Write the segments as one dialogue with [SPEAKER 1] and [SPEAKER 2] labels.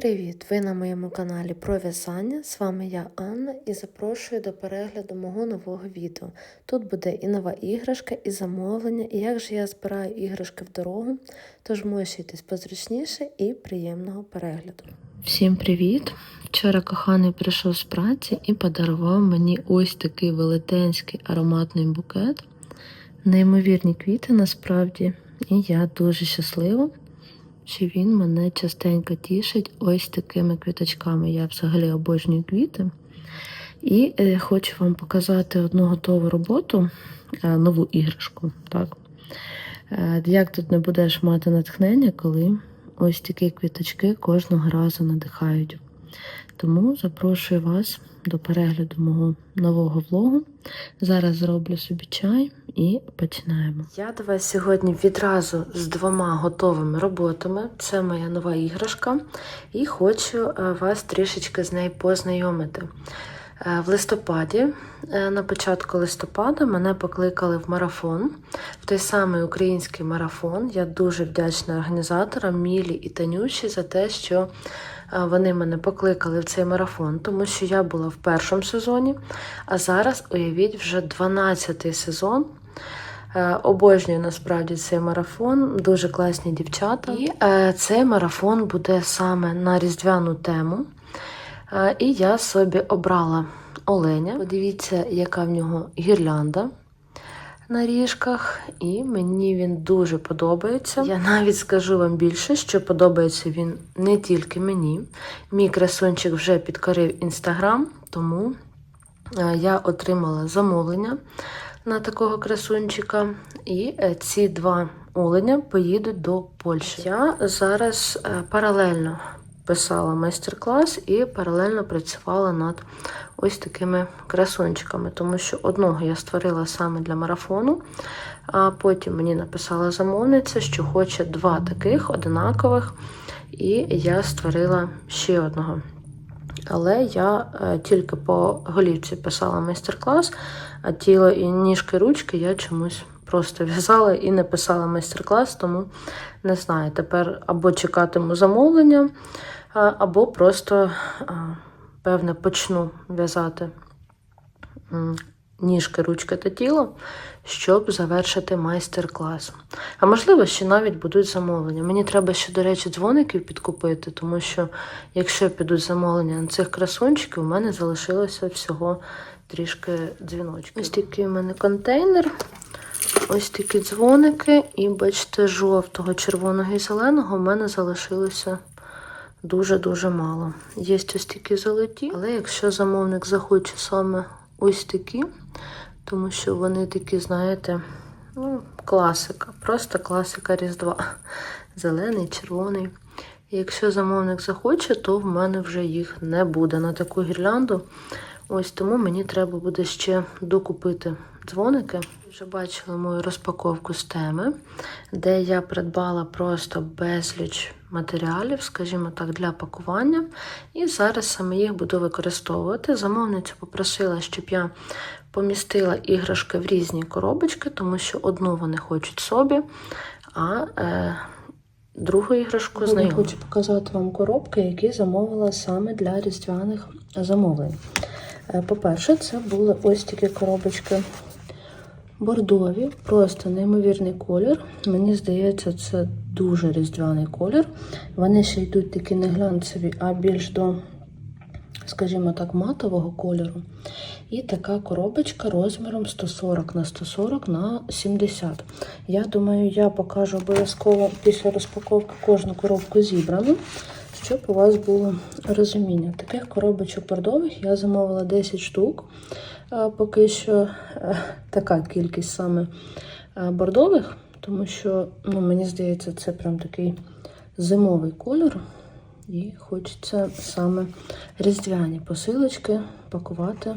[SPEAKER 1] Привіт! Ви на моєму каналі про в'язання. З вами я Анна і запрошую до перегляду мого нового відео. Тут буде і нова іграшка, і замовлення, і як же я збираю іграшки в дорогу. Тож мощуйтесь позручніше і приємного перегляду. Всім привіт! Вчора коханий прийшов з праці і подарував мені ось такий велетенський ароматний букет. Неймовірні квіти насправді, і я дуже щаслива що він мене частенько тішить ось такими квіточками. Я взагалі обожнюю квіти. І е, хочу вам показати одну готову роботу, е, нову іграшку. Так? Е, як тут не будеш мати натхнення, коли ось такі квіточки кожного разу надихають. Тому запрошую вас до перегляду мого нового влогу. Зараз зроблю собі чай і починаємо. Я до вас сьогодні відразу з двома готовими роботами. Це моя нова іграшка, і хочу е, вас трішечки з нею познайомити. Е, В листопаді, е, на початку листопада, мене покликали в марафон, в той самий український марафон. Я дуже вдячна організаторам Мілі і Танюші за те, що вони мене покликали в цей марафон, тому що я була в першому сезоні, а зараз, уявіть, вже 12-й сезон. Е, Обожнюю насправді цей марафон, дуже класні дівчата. І е, цей марафон буде саме на різдвяну тему. Е, І я собі обрала оленя. Подивіться, яка в нього гірлянда на ріжках, і мені він дуже подобається. Я навіть скажу вам більше, що подобається він не тільки мені. Мій красунчик вже підкорив інстаграм, тому е, я отримала замовлення на такого красунчика. І е, ці два оленя поїдуть до Польщі. Я зараз е, паралельно писала майстер-клас і паралельно працювала над ось такими красунчиками, тому що одного я створила саме для марафону, а потім мені написала замовниця, що хоче два таких одинакових, і я створила ще одного. Але я е, тільки по голівці писала майстер-клас, а тіло і ніжки ручки я чомусь просто в'язала і не писала майстер-клас, тому не знаю. Тепер або чекатиму замовлення, або просто, певне, почну в'язати ніжки, ручки та тіло, щоб завершити майстер-клас. А можливо, ще навіть будуть замовлення. Мені треба ще, до речі, дзвоників підкупити, тому що якщо підуть замовлення на цих красунчиків, у мене залишилося всього трішки дзвіночків. Ось такий у мене контейнер. Ось такі дзвоники, і бачите, жовтого, червоного і зеленого в мене залишилося дуже-дуже мало. Є ось такі золоті, але якщо замовник захоче саме ось такі, тому що вони такі, знаєте, ну, класика, просто класика Різдва. Зелений, червоний. І якщо замовник захоче, то в мене вже їх не буде на таку гірлянду. Ось тому мені треба буде ще докупити дзвоники. Вже бачили мою розпаковку з теми, де я придбала просто безліч матеріалів, скажімо так, для пакування. І зараз саме їх буду використовувати. Замовниця попросила, щоб я помістила іграшки в різні коробочки, тому що одну вони хочуть собі, а е, другу іграшку знайому. Хочу показати вам коробки, які замовила саме для різдвяних замовлень. Е, По-перше, це були ось такі коробочки бордові, просто неймовірний колір. Мені здається, це дуже різдвяний колір. Вони ще йдуть такі не глянцеві, а більш до, скажімо так, матового кольору. І така коробочка розміром 140 на 140 на 70. Я думаю, я покажу обов'язково після розпаковки кожну коробку зібрану щоб у вас було розуміння. Таких коробочок бордових я замовила 10 штук. А Поки що е, така кількість саме е, бордових, тому що, ну, мені здається, це прям такий зимовий кольор. І хочеться саме різдвяні посилочки пакувати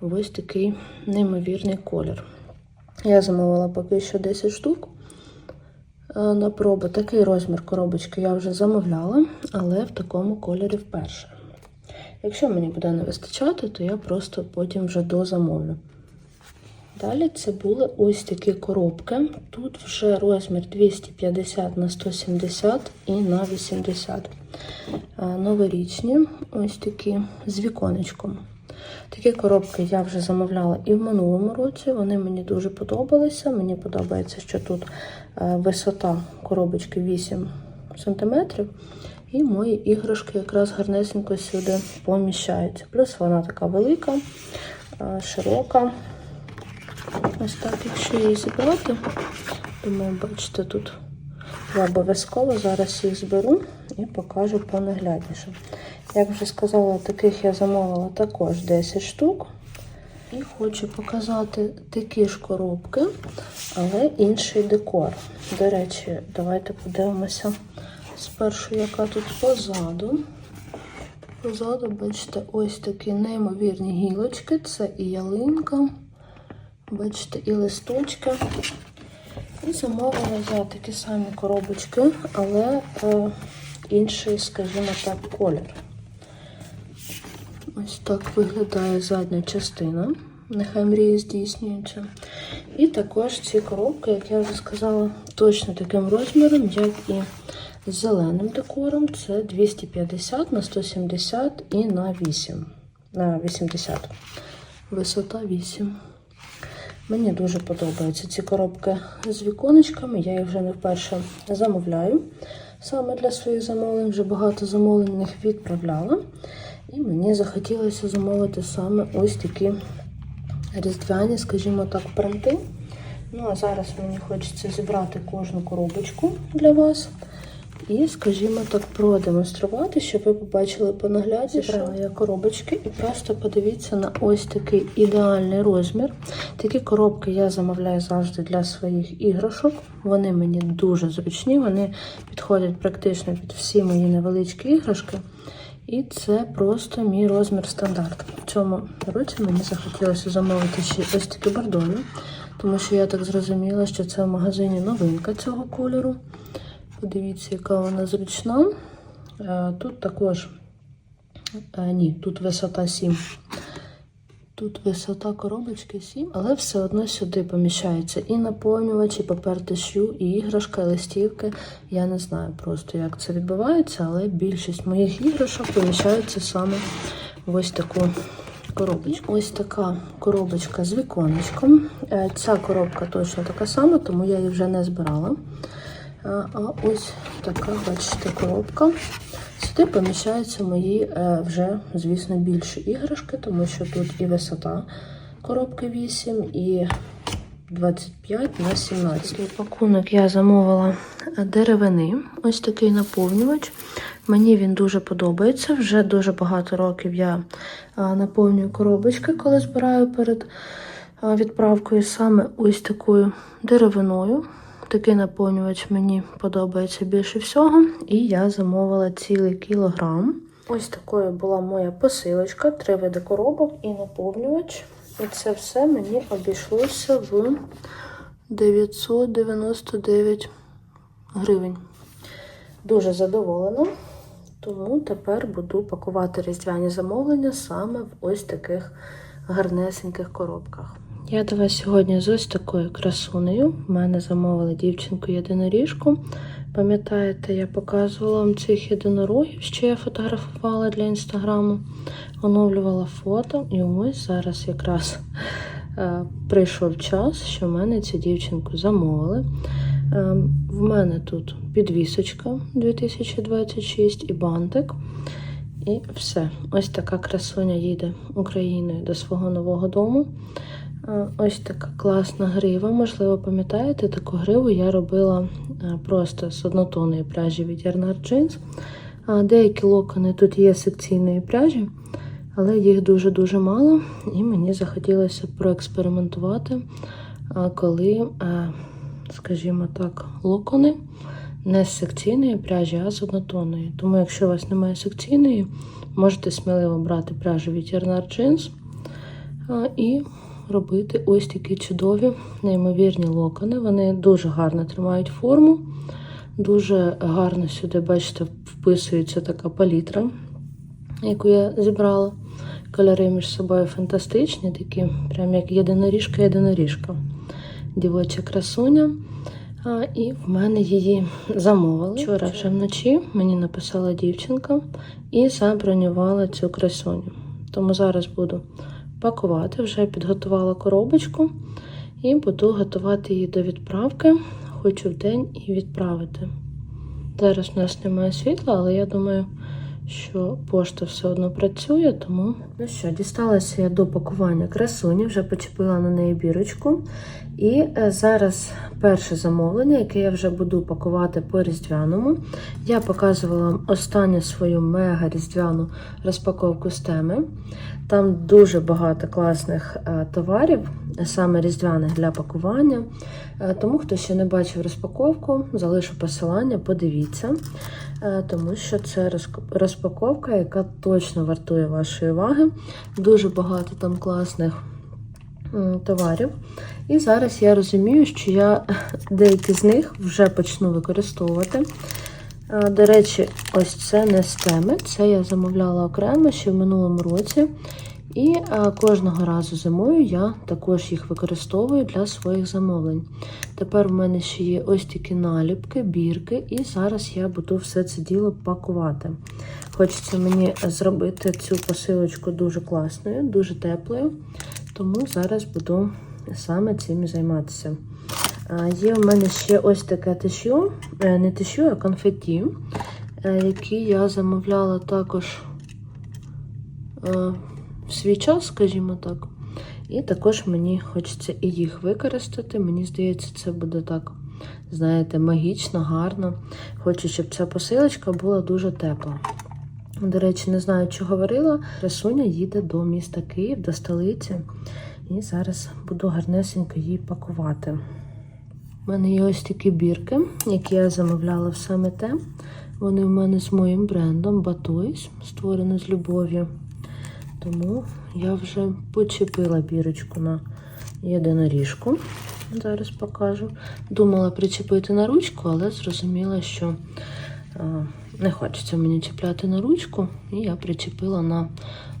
[SPEAKER 1] в ось такий неймовірний колір. Я замовила поки що 10 штук. Е, на пробу. Такий розмір коробочки я вже замовляла, але в такому кольорі вперше. Якщо мені буде не вистачати, то я просто потім вже дозамовлю. Далі це були ось такі коробки. Тут вже розмір 250 на 170 і на 80. е, новорічні, ось такі з віконечком. Такі коробки я вже замовляла і в минулому році. Вони мені дуже подобалися. Мені подобається, що тут е, висота коробочки 8 см, і мої іграшки якраз гарнесенько сюди поміщаються. Плюс вона така велика, широка. Ось так, якщо її зібрати, думаю, бачите, тут я обов'язково зараз їх зберу і покажу понаглядніше. Як вже сказала, таких я замовила також 10 штук. І хочу показати такі ж коробки, але інший декор. До речі, давайте подивимося спершу, яка тут позаду. Позаду, бачите, ось такі неймовірні гілочки. Це і ялинка, бачите, і листочки. І замовила я такі самі коробочки, але е, інший, скажімо так, колір. Ось так виглядає задня частина. Нехай мрії здійснюються. І також ці коробки, як я вже сказала, точно таким розміром, як і з зеленим декором. Це 250 на 170 і на 8. На 80. Висота 8. Мені дуже подобаються ці коробки з віконечками. Я їх вже не вперше замовляю. Саме для своїх замовлень вже багато замовлень їх відправляла. І мені захотілося замовити саме ось такі різдвяні, скажімо так, принти. Ну, а зараз мені хочеться зібрати кожну коробочку для вас. І, скажімо так, продемонструвати, щоб ви побачили по нагляді, що я коробочки, і просто подивіться на ось такий ідеальний розмір. Такі коробки я замовляю завжди для своїх іграшок. Вони мені дуже зручні, вони підходять практично під всі мої невеличкі іграшки. І це просто мій розмір стандарт. В цьому році мені захотілося замовити ще ось такі бордові, тому що я так зрозуміла, що це в магазині новинка цього кольору. Подивіться, яка вона зручна. Е, Тут також, е, ні, тут висота 7. Тут висота коробочки 7, але все одно сюди поміщається і наповнювач, і папер тишю, і іграшка, і листівки. Я не знаю просто, як це відбувається, але більшість моїх іграшок поміщаються саме в ось таку коробочку. Ось така коробочка з віконечком. Е, Ця коробка точно така сама, тому я її вже не збирала. А а ось така, бачите, коробка. Сюди поміщаються мої е, вже, звісно, більші іграшки, тому що тут і висота коробки 8, і 25 на 17. Пакунок я замовила деревини. Ось такий наповнювач. Мені він дуже подобається. Вже дуже багато років я наповнюю коробочки, коли збираю перед відправкою саме ось такою деревиною. Такий наповнювач мені подобається більше всього. І я замовила цілий кілограм. Ось такою була моя посилочка, три види коробок і наповнювач. І це все мені обійшлося в 999 гривень. Дуже задоволена, тому тепер буду пакувати різдвяні замовлення саме в ось таких гарнесеньких коробках. Я до вас сьогодні з ось такою красунею. В мене замовили дівчинку єдиноріжку. Пам'ятаєте, я показувала вам цих єдинорогів, що я фотографувала для інстаграму, оновлювала фото, і ось зараз якраз е, прийшов час, що в мене цю дівчинку замовили. Е, в мене тут підвісочка 2026 і бантик. І все. Ось така красуня їде Україною до свого нового дому. Ось така класна грива. Можливо, пам'ятаєте, таку гриву я робила просто з однотонної пряжі від Yarnard Jeans. Деякі локони тут є секційної пряжі, але їх дуже-дуже мало. І мені захотілося проекспериментувати, коли, скажімо так, локони не з секційної пряжі, а з однотонної. Тому, якщо у вас немає секційної, можете сміливо брати пряжу від Yarnard Jeans і робити ось такі чудові, неймовірні локони. Вони дуже гарно тримають форму, дуже гарно сюди, бачите, вписується така палітра, яку я зібрала. Кольори між собою фантастичні, такі, прям як єдиноріжка-єдиноріжка. Дівоча красуня. А, і в мене її замовили. Вчора вже вночі мені написала дівчинка і забронювала цю красуню. Тому зараз буду пакувати, вже підготувала коробочку і буду готувати її до відправки. Хочу в день і відправити. Зараз в нас немає світла, але я думаю, що пошта все одно працює, тому. Ну що, дісталася я до пакування красуні, вже почепила на неї бірочку. І е, зараз перше замовлення, яке я вже буду пакувати по різдвяному. Я показувала вам останню свою мега різдвяну розпаковку з теми. Там дуже багато класних е, товарів, саме різдвяних для пакування. Е, Тому, хто ще не бачив розпаковку, залишу посилання, подивіться, тому що це розпаковка, яка точно вартує вашої уваги. Дуже багато там класних товарів. І зараз я розумію, що я деякі з них вже почну використовувати. До речі, ось це не з теми, це я замовляла окремо ще в минулому році. І кожного разу зимою я також їх використовую для своїх замовлень. Тепер в мене ще є ось такі наліпки, бірки, і зараз я буду все це діло пакувати. Хочеться мені зробити цю посилочку дуже класною, дуже теплою, тому зараз буду саме цим займатися. Є в мене ще ось таке тишю, е, не тишю, а конфеті, е, які я замовляла також е, в свій час, скажімо так. І також мені хочеться і їх використати. Мені здається, це буде так, знаєте, магічно, гарно. Хочу, щоб ця посилочка була дуже тепла. До речі, не знаю, чи говорила. Красуня їде до міста Київ, до столиці. І зараз буду гарнесенько її пакувати. У мене є ось такі бірки, які я замовляла в саме те. Вони в мене з моїм брендом Батойс, створено з любов'ю. Тому я вже почепила бірочку на єдиноріжку. Зараз покажу. Думала причепити на ручку, але зрозуміла, що не хочеться мені чіпляти на ручку, і я причепила на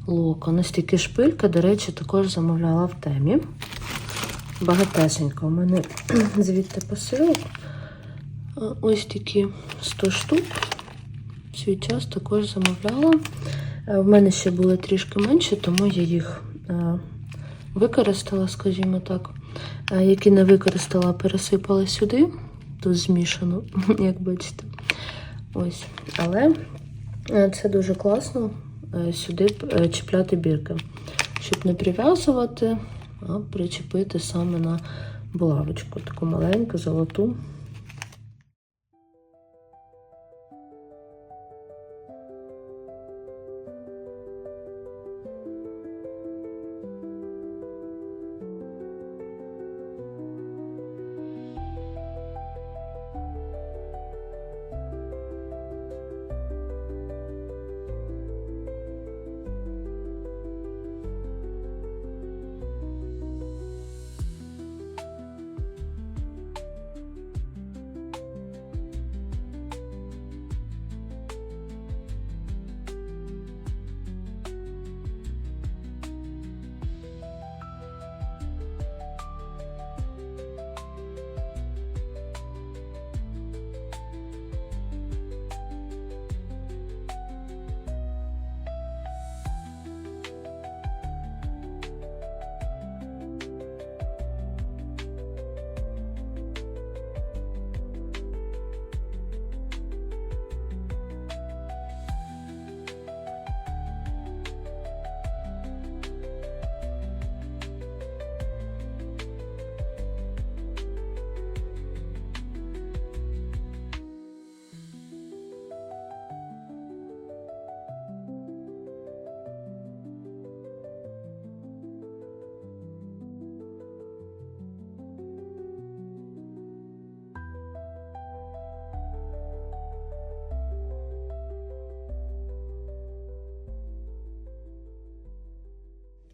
[SPEAKER 1] локо. Настільки шпилька, до речі, також замовляла в темі. Багатесенько. У мене звідти посилок. Ось такі 100 штук. Свій час також замовляла. Е, В мене ще були трішки менші, тому я їх е, використала, скажімо так. Е, Які не використала, пересипала сюди. Тут змішано, як бачите. Ось. Але е, це дуже класно е, сюди е, чіпляти бірки. Щоб не прив'язувати, а причепити саме на булавочку. Таку маленьку, золоту.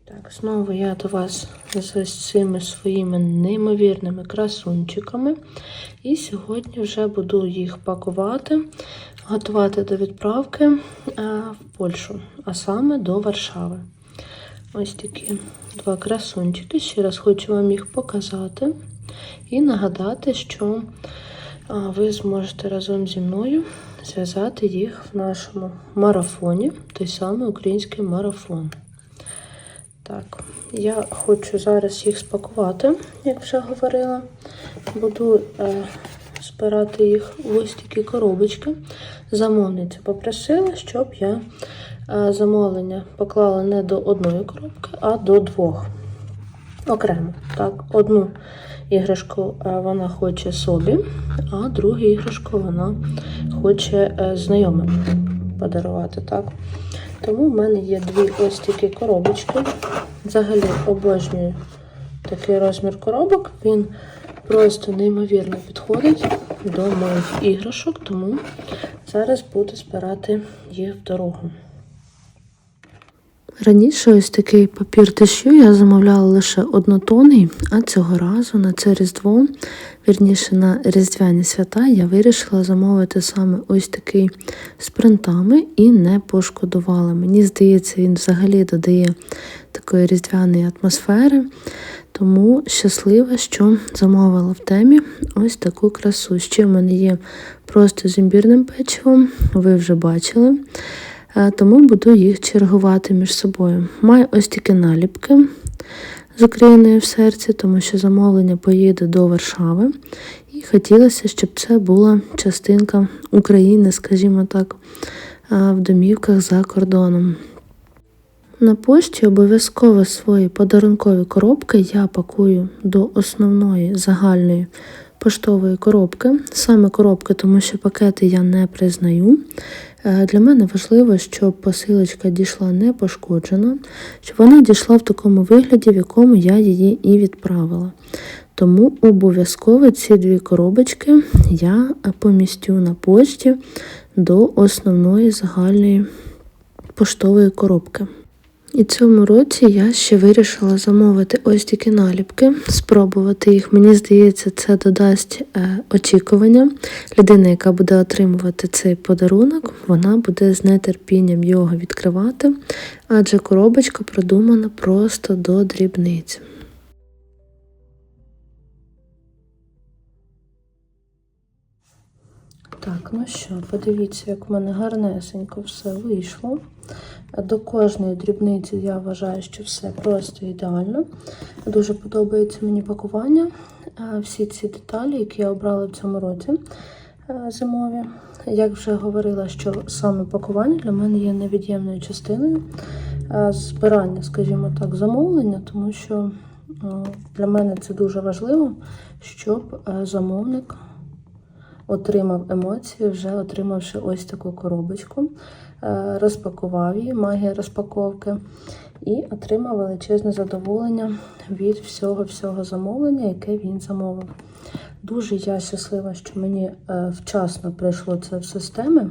[SPEAKER 1] Так, знову я до вас з цими своїми неймовірними красунчиками. І сьогодні вже буду їх пакувати, готувати до відправки е, в Польщу, а саме до Варшави. Ось такі два красунчики. Ще раз хочу вам їх показати і нагадати, що а, ви зможете разом зі мною зв'язати їх в нашому марафоні, той самий український марафон. Так, я хочу зараз їх спакувати, як вже говорила. Буду е, збирати їх в ось такі коробочки. Замовниця попросила, щоб я е, замовлення поклала не до одної коробки, а до двох. Окремо. Так, одну іграшку е, вона хоче собі, а другу іграшку вона хоче е, знайомим подарувати. Так. Тому в мене є дві ось такі коробочки. Взагалі обожнюю такий розмір коробок. Він просто неймовірно підходить до моїх іграшок, тому зараз буду збирати їх в дорогу. Раніше ось такий папір тишю я замовляла лише однотонний, а цього разу на це Різдво, вірніше на Різдвяні свята, я вирішила замовити саме ось такий з принтами і не пошкодувала. Мені здається, він взагалі додає такої різдвяної атмосфери. Тому щаслива, що замовила в темі ось таку красу. Ще в мене є просто з імбірним печивом, ви вже бачили. Е, Тому буду їх чергувати між собою. Маю ось такі наліпки з Україною в серці, тому що замовлення поїде до Варшави. І хотілося, щоб це була частинка України, скажімо так, в домівках за кордоном. На пошті обов'язково свої подарункові коробки я пакую до основної загальної поштової коробки. Саме коробки, тому що пакети я не признаю. Е, Для мене важливо, щоб посилочка дійшла не пошкоджена, щоб вона дійшла в такому вигляді, в якому я її і відправила. Тому обов'язково ці дві коробочки я помістю на пошті до основної загальної поштової коробки. І цьому році я ще вирішила замовити ось такі наліпки, спробувати їх. Мені здається, це додасть е, очікування. Людина, яка буде отримувати цей подарунок, вона буде з нетерпінням його відкривати, адже коробочка продумана просто до дрібниць. Так, ну що, подивіться, як в мене гарнесенько все вийшло. До кожної дрібниці я вважаю, що все просто ідеально. Дуже подобається мені пакування. Всі ці деталі, які я обрала в цьому році е, зимові. Як вже говорила, що саме пакування для мене є невід'ємною частиною збирання, скажімо так, замовлення, тому що для мене це дуже важливо, щоб е, замовник отримав емоції, вже отримавши ось таку коробочку, Е, розпакував її, магія розпаковки, і отримав величезне задоволення від всього-всього замовлення, яке він замовив. Дуже я щаслива, що мені е, вчасно прийшло це в системи.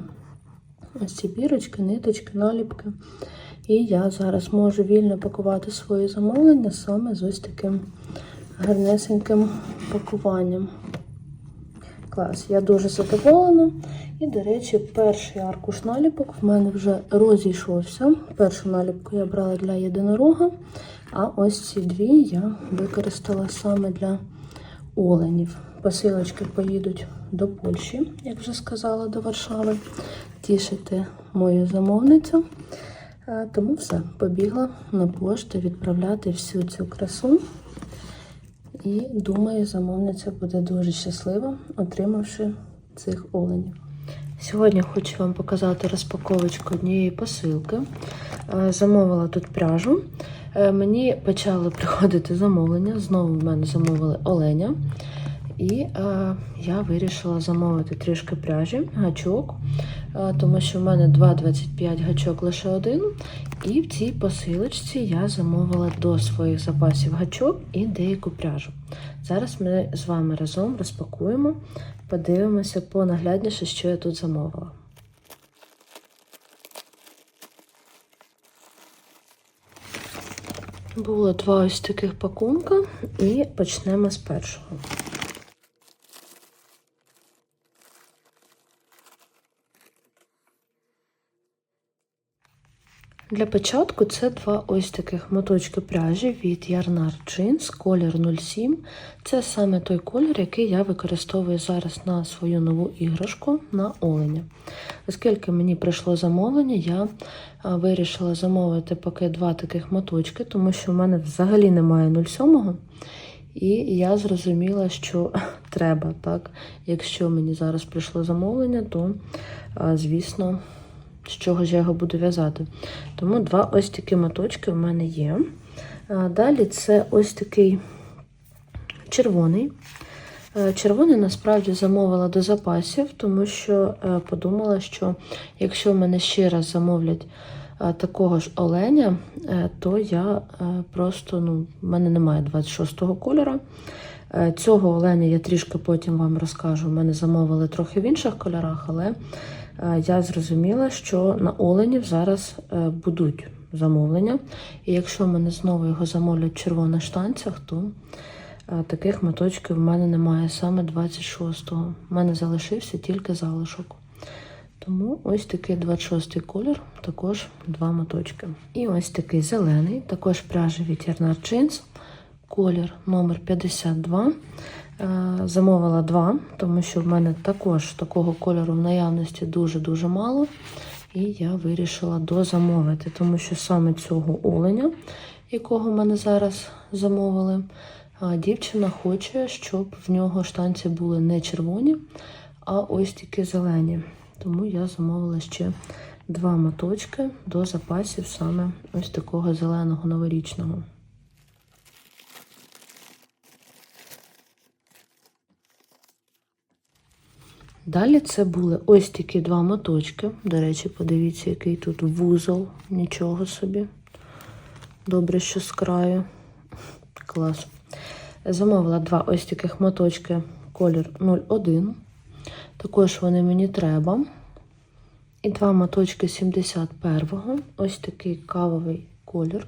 [SPEAKER 1] Ось ці бірочки, ниточки, наліпки. І я зараз можу вільно пакувати свої замовлення саме з ось таким гарнесеньким пакуванням. Клас, я дуже задоволена. І, до речі, перший аркуш наліпок в мене вже розійшовся. Першу наліпку я брала для єдинорога, а ось ці дві я використала саме для оленів. Посилочки поїдуть до Польщі, як вже сказала, до Варшави. Тішити мою замовницю. Е, Тому все, побігла на пошту відправляти всю цю красу. І думаю, замовниця буде дуже щаслива, отримавши цих оленів. Сьогодні хочу вам показати розпаковочку однієї посилки. Е, Замовила тут пряжу. Е, Мені почали приходити замовлення. Знову в мене замовили оленя. І е, я вирішила замовити трішки пряжі, гачок, е, тому що в мене 2,25 гачок лише один. І в цій посилочці я замовила до своїх запасів гачок і деяку пряжу. Зараз ми з вами разом розпакуємо, подивимося понаглядніше, що я тут замовила. Було два ось таких пакунка, і почнемо з першого. Для початку це два ось таких моточки пряжі від Yarnar Jeans, колір 07. Це саме той колір, який я використовую зараз на свою нову іграшку на оленя. Оскільки мені прийшло замовлення, я вирішила замовити поки два таких моточки, тому що в мене взагалі немає 07. І я зрозуміла, що треба, так? Якщо мені зараз прийшло замовлення, то, звісно, з чого ж я його буду в'язати. Тому два ось такі моточки в мене є. Далі це ось такий червоний. Е, Червоний насправді замовила до запасів, тому що е, подумала, що якщо мене ще раз замовлять е, такого ж оленя, то я просто, ну, в мене немає 26-го кольору. Цього оленя я трішки потім вам розкажу. У мене замовили трохи в інших кольорах, але я зрозуміла, що на оленів зараз е, будуть замовлення. І якщо мене знову його замовлять в червоних штанцях, то е, таких моточків в мене немає саме 26-го. У мене залишився тільки залишок. Тому ось такий 26-й колір, також два моточки. І ось такий зелений, також пряжа від Jeans, колір номер 52. Е, Замовила два, тому що в мене також такого кольору в наявності дуже-дуже мало. І я вирішила дозамовити, тому що саме цього оленя, якого в мене зараз замовили, дівчина хоче, щоб в нього штанці були не червоні, а ось такі зелені. Тому я замовила ще два моточки до запасів саме ось такого зеленого новорічного. Далі це були ось такі два моточки. До речі, подивіться, який тут вузол, нічого собі. Добре, що з краю. Клас. Замовила два ось таких моточки колір 01. Також вони мені треба. І два моточки 71-го. Ось такий кавовий колір.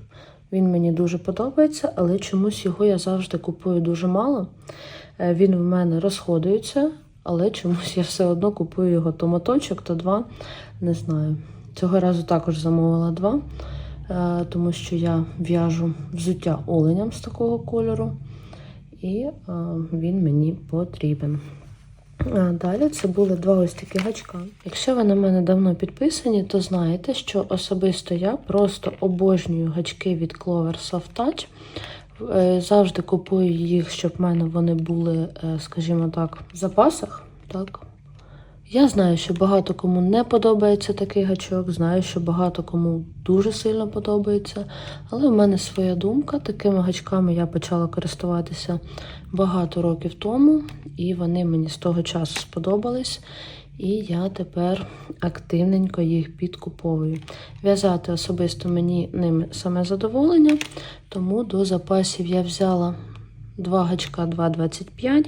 [SPEAKER 1] Він мені дуже подобається, але чомусь його я завжди купую дуже мало. Е, Він в мене розходується, але чомусь я все одно купую його то моточок, то два. Не знаю. Цього разу також замовила два, е, тому що я в'яжу взуття оленям з такого кольору, і е, він мені потрібен. Далі це були два ось такі гачка. Якщо ви на мене давно підписані, то знаєте, що особисто я просто обожнюю гачки від Clover Soft Touch. Е, Завжди купую їх, щоб в мене вони були, е, скажімо так, в запасах. Так. Я знаю, що багато кому не подобається такий гачок, знаю, що багато кому дуже сильно подобається. Але в мене своя думка. Такими гачками я почала користуватися багато років тому, і вони мені з того часу сподобались. І я тепер активненько їх підкуповую. В'язати особисто мені ними саме задоволення, тому до запасів я взяла два гачка 2,25,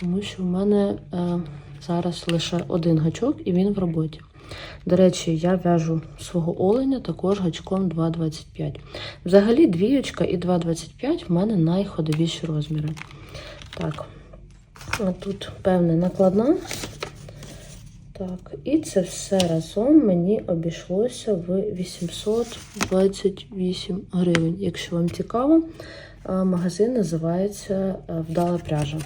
[SPEAKER 1] тому що в мене е, зараз лише один гачок і він в роботі. До речі, я в'яжу свого оленя також гачком 2,25. Взагалі, двієчка і 2,25 в мене найходовіші розміри. Так, тут певне накладна. Так, і це все разом мені обійшлося в 828 гривень. Якщо вам цікаво, магазин називається Вдала пряжа.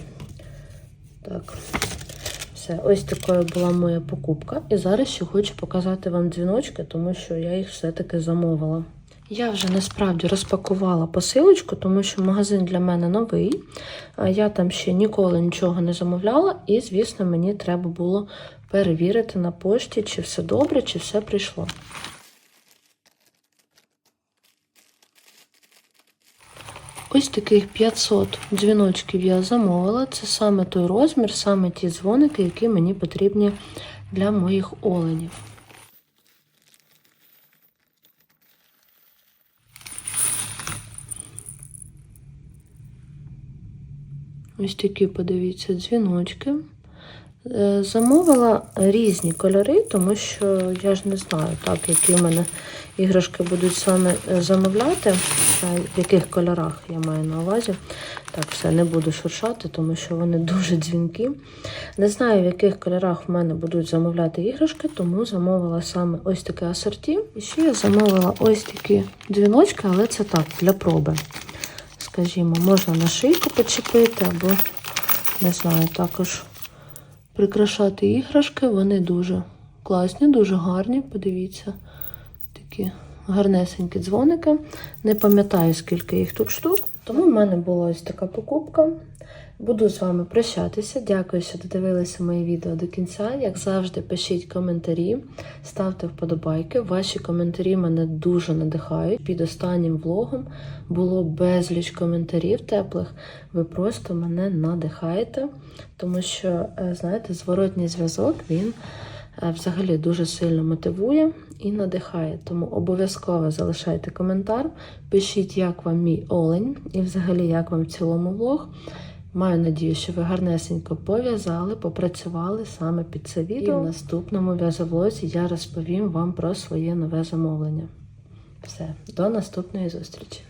[SPEAKER 1] Так, все, ось такою була моя покупка. І зараз ще хочу показати вам дзвіночки, тому що я їх все-таки замовила. Я вже насправді розпакувала посилочку, тому що магазин для мене новий. Я там ще ніколи нічого не замовляла, і, звісно, мені треба було перевірити на пошті, чи все добре, чи все прийшло. Ось таких 500 дзвіночків я замовила. Це саме той розмір, саме ті дзвоники, які мені потрібні для моїх оленів. Ось такі, подивіться, дзвіночки. Е, Замовила різні кольори, тому що я ж не знаю, так, які в мене іграшки будуть саме е, замовляти, в яких кольорах я маю на увазі. Так, все, не буду шуршати, тому що вони дуже дзвінкі. Не знаю, в яких кольорах в мене будуть замовляти іграшки, тому замовила саме ось таке асорті. І ще я замовила ось такі дзвіночки, але це так, для проби. Скажімо, можна на шийку почепити або, не знаю, також прикрашати іграшки. Вони дуже класні, дуже гарні. Подивіться, такі гарнесенькі дзвоники. Не пам'ятаю, скільки їх тут штук. Тому в мене була ось така покупка. Буду з вами прощатися. Дякую, що додивилися мої відео до кінця. Як завжди, пишіть коментарі, ставте вподобайки. Ваші коментарі мене дуже надихають. Під останнім влогом було безліч коментарів теплих. Ви просто мене надихаєте, тому що, е, знаєте, зворотній зв'язок він взагалі дуже сильно мотивує і надихає. Тому обов'язково залишайте коментар, пишіть, як вам мій олень і взагалі як вам в цілому влог. Маю надію, що ви гарнесенько пов'язали, попрацювали саме під це відео. І в наступному в'язовлозі я розповім вам про своє нове замовлення. Все, до наступної зустрічі!